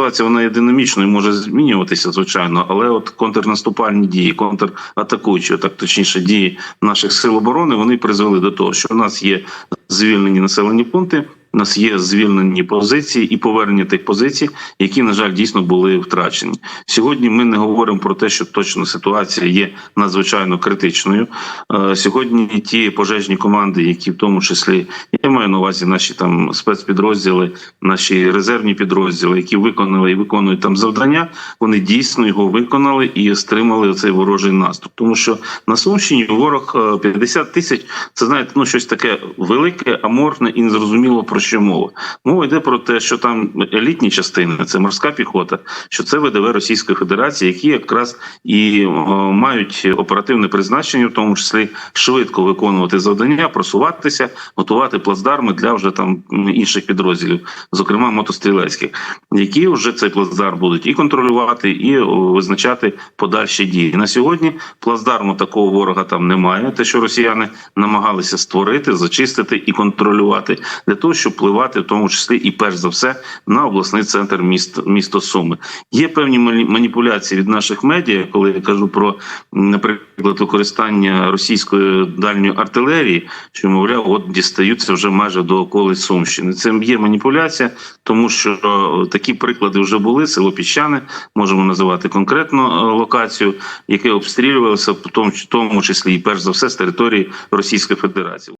ситуація вона є динамічною, може змінюватися, звичайно, але от контрнаступальні дії, контратакуючі, так точніше, дії наших сил оборони, вони призвели до того, що у нас є звільнені населені пункти. У нас є звільнені позиції і повернення тих позицій, які на жаль дійсно були втрачені. Сьогодні ми не говоримо про те, що точно ситуація є надзвичайно критичною. Е, Сьогодні ті пожежні команди, які в тому числі я маю на увазі наші там спецпідрозділи, наші резервні підрозділи, які виконали і виконують там завдання, вони дійсно його виконали і стримали цей ворожий наступ. Тому що на Сумщині ворог е, 50 тисяч. Це знаєте, ну щось таке велике, аморфне і незрозуміло про що мова. Мова йде про те, що там елітні частини, це морська піхота, що це ВДВ Російської Федерації, які якраз і е, мають оперативне призначення, в тому числі швидко виконувати завдання, просуватися, готувати плацдарми для вже там інших підрозділів, зокрема мотострілецьких, які вже цей плацдарм будуть і контролювати, і визначати подальші дії. На сьогодні плацдарму такого ворога там немає. Те, що росіяни намагалися створити, зачистити і контролювати для того, щоб впливати, в тому числі і перш за все на обласний центр міст місто Суми. Є певні маніпуляції від наших медіа, коли я кажу про, наприклад, використання російської дальньої артилерії, що мовляв, от дістаються вже майже до околиць Сумщини. Це є маніпуляція, тому що е, такі приклади вже були. Село Піщане можемо називати конкретно е, локацію, яке обстрілювалося в тому числі і перш за все з території Російської Федерації.